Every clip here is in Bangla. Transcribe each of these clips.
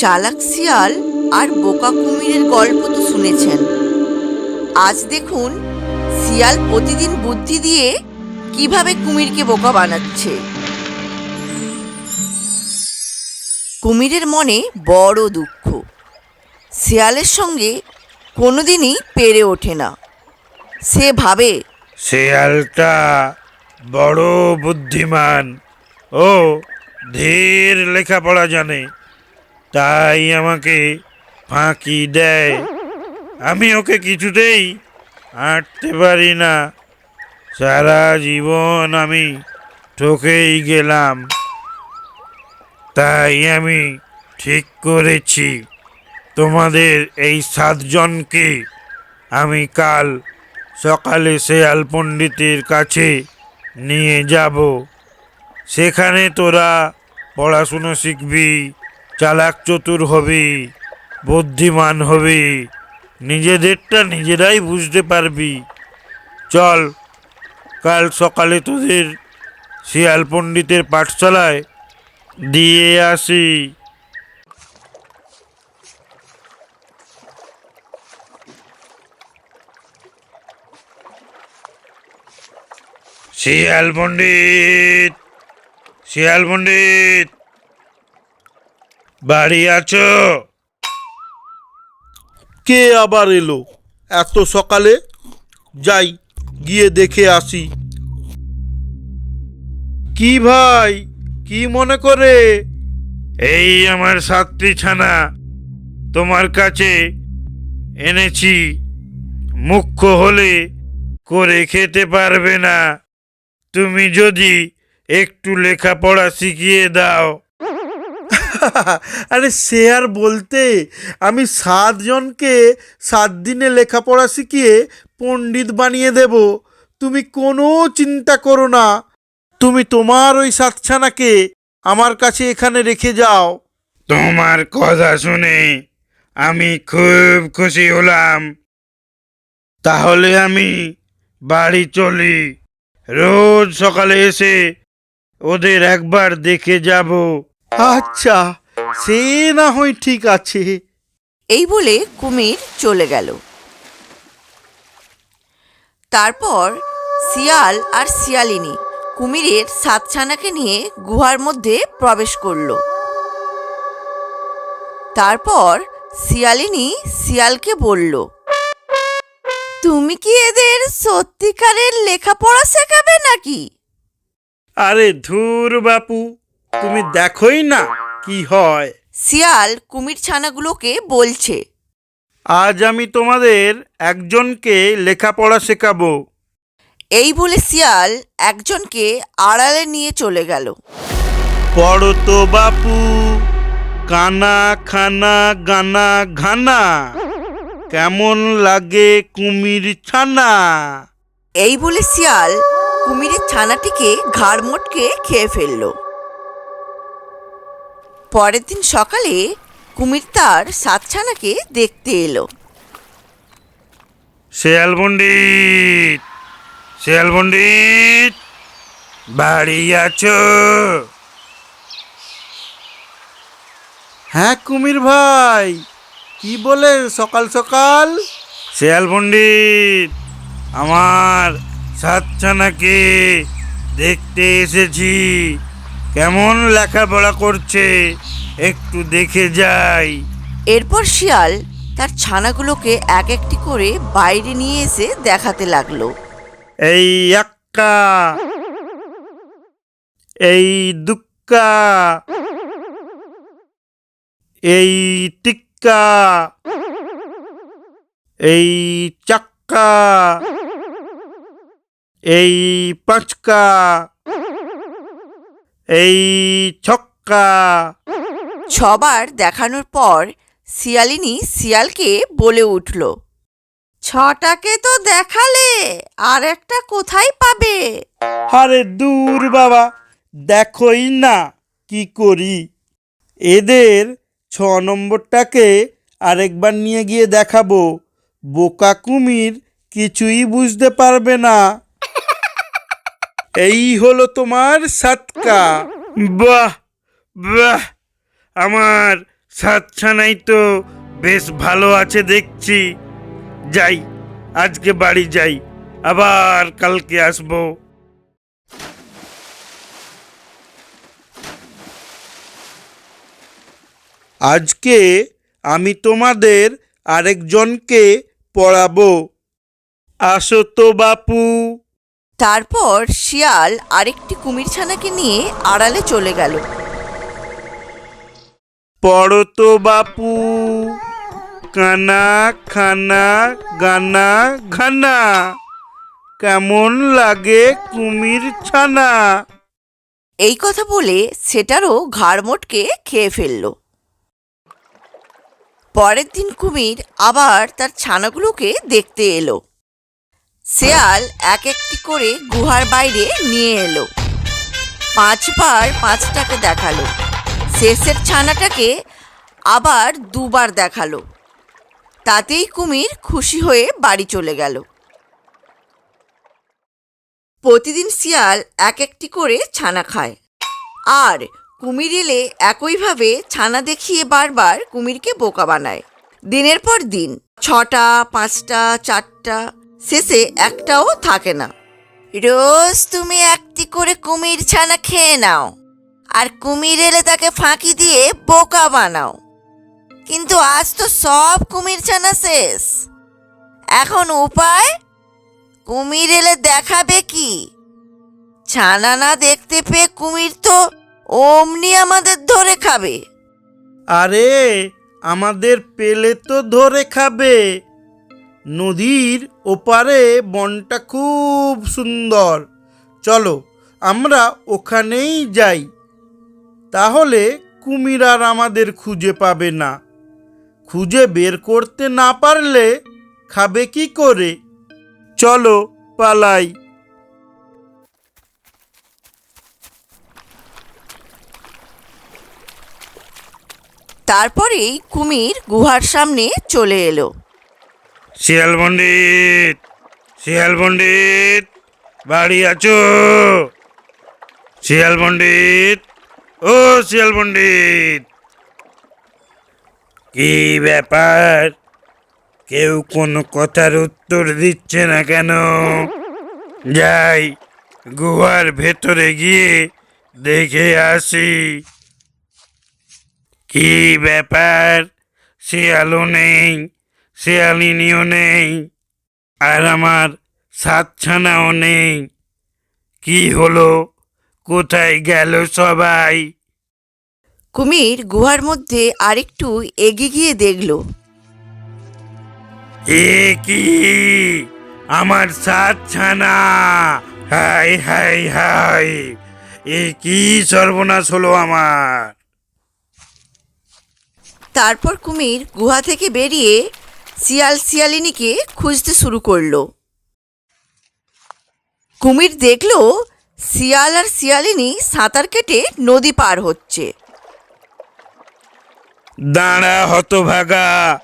চালাক শিয়াল আর বোকা কুমিরের গল্প তো শুনেছেন। আজ দেখুন, শিয়াল প্রতিদিন বুদ্ধি দিয়ে কীভাবে কুমিরকে বোকা বানাচ্ছে। কুমিরের মনে বড় দুঃখ। শিয়ালের সঙ্গে কোনোদিনই পেরে ওঠে না। সে ভাবে, শিয়ালটা বড় বুদ্ধিমান। ও ধীর লেখাপড়া জানে। তাই আমাকে ফাঁকি দেয়। আমি ওকে কিছুতেই আঁটতে পারি না। সারা জীবন আমি ঠকেই গেলাম। তাই আমি ঠিক করেছি। তোমাদের এই সাতজনকে আমি কাল সকালে শেয়াল পণ্ডিতের কাছে নিয়ে যাব। সেখানে তোরা পড়াশুনো শিখবি চালাক চতুর হবি, বুদ্ধিমান হবি, নিজেদেরটা নিজেরাই বুঝতে পারবি। চল, কাল সকালে তোদের শিয়াল পণ্ডিতের পাঠশালায় দিয়ে আসি। শিয়াল পণ্ডিত শিয়াল পণ্ডিত। বাড়ি আছো? কে আবার এলো? এত সকালে? যাই গিয়ে দেখে আসি। কি ভাই কি মনে করে? এই আমার সাতটি ছানা। তোমার কাছে এনেছি। মুখ্য হলে করে খেতে পারবে না। তুমি যদি একটু লেখাপড়া শিখিয়ে দাও। আরে সে আর বলতে, আমি সাতজনকে সাত দিনে লেখাপড়া শিখিয়ে পণ্ডিত বানিয়ে দেব। তুমি কোনো চিন্তা করো না। তুমি তোমার ওই সাতছানাকে আমার কাছে এখানে রেখে যাও। তোমার কথা শুনে আমি খুব খুশি হলাম। তাহলে আমি বাড়ি চলি। রোজ সকালে এসে ওদের একবার দেখে যাব। আচ্ছা সে না হয় ঠিক আছে। এই বলে কুমির চলে গেল। তারপর শিয়াল আর শিয়ালিনী কুমিরের সাতছানাকে নিয়ে গুহার মধ্যে প্রবেশ করল। তারপর শিয়ালিনী শিয়ালকে বলল তুমি কি এদের সত্যিকারের লেখাপড়া শেখাবে নাকি? আরে ধুর বাপু তুমি দেখোই না কি হয়। শিয়াল কুমির ছানাগুলোকে বলছে আজ আমি তোমাদের একজনকে লেখাপড়া শেখাবো। এই বলে শিয়াল একজনকে আড়ালে নিয়ে চলে গেল। পড়ো তো বাপু কানা খানা গানা ঘানা কেমন লাগে কুমির ছানা। এই বলে শিয়াল কুমিরের ছানাটিকে ঘাড় মোটকে খেয়ে ফেলল। পরের দিন সকালে কুমির তার সাতছানাকে দেখতে এলো। শেয়াল পণ্ডিত শেয়াল পণ্ডিত বাড়ি আছো? হ্যাঁ কুমির ভাই কি বলে সকাল সকাল? শেয়াল পণ্ডিত আমার সাতছানাকে দেখতে এসেছি। কেমন লেখাপড়া করছে? একটু দেখে যাই। এরপর শিয়াল তার ছানাগুলোকে এক একটি করে বাইরে নিয়ে এসে দেখাতে লাগল। এই এক্কা এই দুক্কা এই টিক্কা এই চাক্কা এই পাঁচকা। এই ছক্কা। ছবার দেখানোর পর শিয়ালিনী শিয়ালকে বলে উঠল ছটাকে তো দেখালে আর একটা কোথায় পাবে? আরে দূর বাবা দেখোই না কি করি। এদের ছ নম্বরটাকে আরেকবার নিয়ে গিয়ে দেখাবো। বোকা কুমির কিছুই বুঝতে পারবে না। এই হলো তোমার সাতকা। বাহ বাহ আমার সাতছানাই তো বেশ ভালো আছে দেখছি। যাই আজকে বাড়ি যাই আবার কালকে আসব। আজকে আমি তোমাদের আরেকজনকে পড়াবো। আসো তো বাপু। তারপর শিয়াল আরেকটি কুমির ছানাকে নিয়ে আড়ালে চলে গেল। পড়ো তো বাপু। কানা খানা গানা ঘানা কেমন লাগে কুমির ছানা এই কথা বলে সেটারও ঘাড় মোটকে খেয়ে ফেলল। পরের দিন কুমির আবার তার ছানাগুলোকে দেখতে এলো। শেয়াল এক একটি করে গুহার বাইরে নিয়ে এলো। পাঁচবার পাঁচটাকে দেখাল। শেষের ছানাটাকে আবার দুবার দেখাল। তাতেই কুমির খুশি হয়ে বাড়ি চলে গেল। প্রতিদিন শিয়াল এক একটি করে ছানা খায়। আর কুমির এলে একইভাবে ছানা দেখিয়ে বারবার কুমিরকে বোকা বানায়। দিনের পর দিন, ছটা, পাঁচটা, চারটা শেষে একটাও থাকে না। রোজ তুমি একটি করে কুমির ছানা খেয়ে নাও, আর কুমির এলে তাকে ফাঁকি দিয়ে বোকা বানাও। কিন্তু আজ তো সব কুমির ছানা শেষ। এখন উপায়? কুমির এলে দেখাবে কি? ছানা না দেখতে পেয়ে কুমির তো অমনি আমাদের ধরে খাবে। আরে, আমাদের পেলে তো ধরে খাবে। নদীর ওপারে বনটা খুব সুন্দর। চলো, আমরা ওখানেই যাই। তাহলে কুমির আর আমাদের খুঁজে পাবে না। খুঁজে বের করতে না পারলে খাবে কি করে? চলো, পালাই। তারপরেই কুমির গুহার সামনে চলে এলো। শিয়াল পণ্ডিত শিয়াল পণ্ডিত, বাড়ি আছো? শিয়াল পণ্ডিত, ও শিয়াল পণ্ডিত। কি ব্যাপার? কেউ কোনো কথার উত্তর দিচ্ছে না কেন? যাই, গুহার ভেতরে গিয়ে দেখে আসি। কি ব্যাপার? শিয়ালও নেই। শিয়ালিনীও নেই আর আমার সাতছানাও নেই। কি হলো? কোথায় গেল সবাই? কুমির গুহার মধ্যে আরেকটু এগিয়ে গিয়ে দেখল। এ কি? আমার সাতছানা! হাই হাই হাই এ কি সর্বনাশ হলো আমার? তারপর কুমির গুহা থেকে বেরিয়ে শিয়াল শিয়ালিনীকে খুঁজতে শুরু করল। কুমির দেখল শিয়াল আর শিয়ালিনী সাঁতার কেটে নদী পার হচ্ছে। দাঁড়া হতভাগা।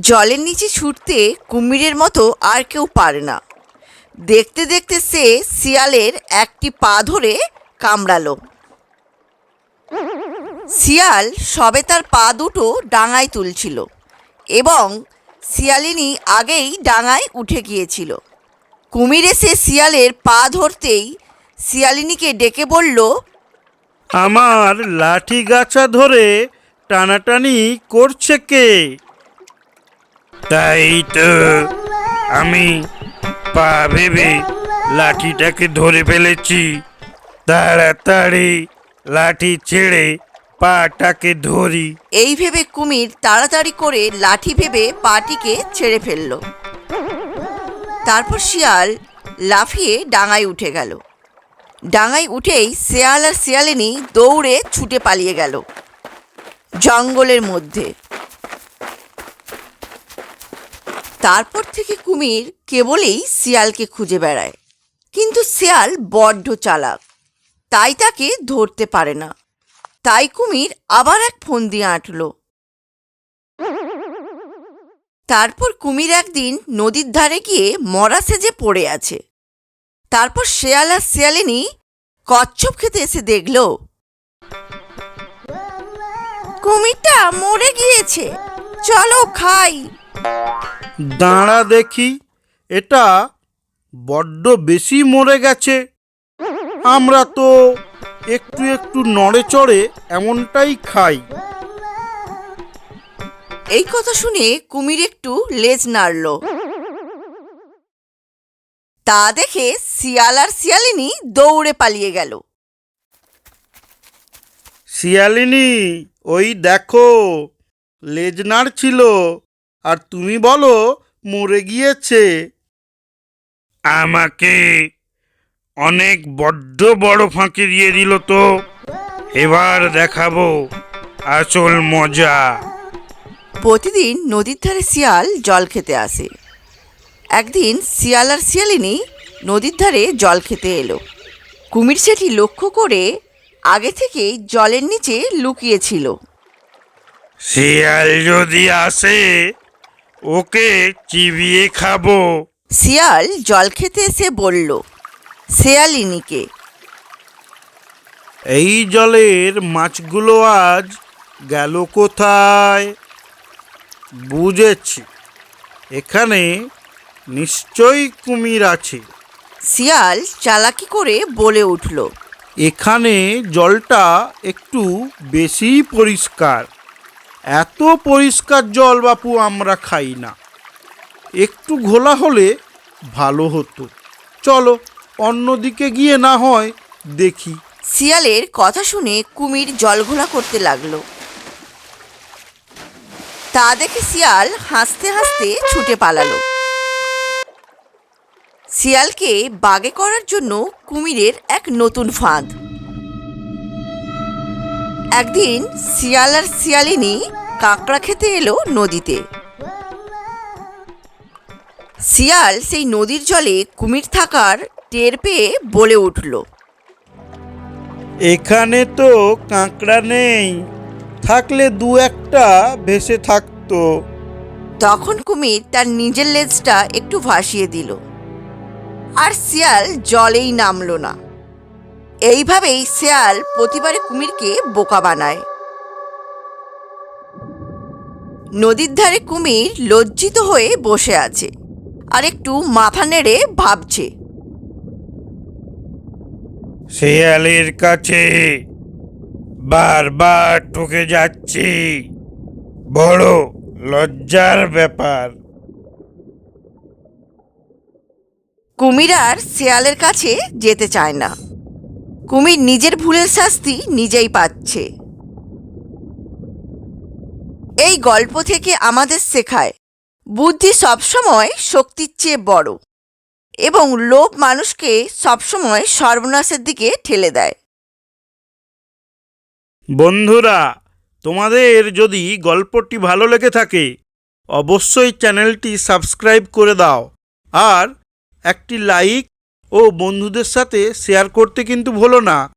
জলের নিচে ছুটতে কুমিরের মতো আর কেউ পারে না। দেখতে দেখতে সে শিয়ালের একটি পা ধরে কামড়ালো। শিয়াল সবে তার পা দুটো ডাঙায় তুলছিল এবং শিয়ালিনী আগেই ডাঙায় উঠে গিয়েছিল। কুমির এসে শিয়ালের পা ধরতেই শিয়ালিনীকে ডেকে বলল, আমার লাঠি গাছা ধরে টানাটানি করছে কে? তাই তো, আমি পা ভেবে লাঠিটাকে ধরে ফেলেছি। তাড়াতাড়ি লাঠি ছেড়ে পাটাকে ধরি। এই ভেবে কুমির তাড়াতাড়ি করে লাঠি ভেবে পাটিকে ছেড়ে ফেলল। তারপর শিয়াল লাফিয়ে ডাঙায় উঠে গেল। ডাঙায় উঠেই শেয়াল আর শিয়ালিনী দৌড়ে ছুটে পালিয়ে গেল জঙ্গলের মধ্যে। তারপর থেকে কুমির কেবলেই শিয়ালকে খুঁজে বেড়ায়। কিন্তু শিয়াল বড্ড চালাক, তাই তাকে ধরতে পারে না। তাই কুমির আবার এক ফোন দিয়ে আঁটল। তারপর কুমির একদিন নদীর ধারে গিয়ে মরা সেজে পড়ে আছে। তারপর শেয়াল আর শেয়ালিনী কচ্ছপ খেতে এসে দেখল, কুমিরটা মরে গিয়েছে, চলো খাই। দাঁড়া দেখি, এটা বড্ড বেশি মরে গেছে। আমরা তো একটু একটু নড়ে চড়ে এমনটাই খাই। এই কথা শুনে কুমির একটু লেজ নাড়ল। তা দেখে শিয়াল আর শিয়ালিনী দৌড়ে পালিয়ে গেল। শিয়ালিনী ওই দেখো লেজ ছিল আর তুমি বলো মরে গিয়েছে। আমাকে অনেক বড্ড বড় ফাঁকি দিয়ে দিল তো। এবার দেখাবো আসল মজা। প্রতিদিন নদীর ধারে শিয়াল জল খেতে আসে। একদিন শিয়াল আর শিয়ালিনী নদীর ধারে জল খেতে এলো। কুমির সেটি লক্ষ্য করে আগে থেকেই জলের নিচে লুকিয়েছিল। শিয়াল যদি আসে ওকে চিবিয়ে খাব। শিয়াল জল খেতে এসে বলল শিয়ালিনীকে। এই জলের মাছগুলো আজ গেল কোথায়? বুঝেছি। এখানে নিশ্চয়ই কুমির আছে। শিয়াল চালাকি করে বলে উঠল এখানে জলটা একটু বেশি পরিষ্কার। এত পরিষ্কার জল বাপু আমরা খাই না। একটু ঘোলা হলে ভালো হতো। চলো অন্যদিকে গিয়ে না হয় দেখি। শিয়ালের কথা শুনে কুমির জলঘোলা করতে লাগল। তা দেখে শিয়াল হাসতে হাসতে ছুটে পালালো। শিয়ালকে বাগে করার জন্য কুমিরের এক নতুন ফাঁদ। একদিন শিয়াল আর শিয়ালিনী কাঁকড়া খেতে এলো নদীতে। শিয়াল সেই নদীর জলে কুমির থাকার টের পেয়ে বলে উঠল এখানে তো কাঁকড়া নেই থাকলে দু একটা ভেসে থাকতো। তখন কুমির তার নিজের লেজটা একটু ভাসিয়ে দিল। আর শিয়াল জলেই নামলো না। এইভাবেই শিয়াল প্রতিবারে কুমিরকে বোকা বানায়। নদীর ধারে কুমির লজ্জিত হয়ে বসে আছে আর একটু মাথা নেড়ে ভাবছে শিয়ালের কাছে বারবার ঠকে যাচ্ছি। বড় লজ্জার ব্যাপার। কুমির আর শিয়ালের কাছে যেতে চায় না। কুমির নিজের ভুলের শাস্তি নিজেই পাচ্ছে। এই গল্প থেকে আমাদের শেখায়, বুদ্ধি সবসময় শক্তির চেয়ে বড়। এবং লোভ মানুষকে সবসময় সর্বনাশের দিকে ঠেলে দেয়। বন্ধুরা, তোমাদের যদি গল্পটি ভালো লেগে থাকে, অবশ্যই চ্যানেলটি সাবস্ক্রাইব করে দাও। আর একটি লাইক ও বন্ধুদের সাথে শেয়ার করতে কিন্তু ভুলো না।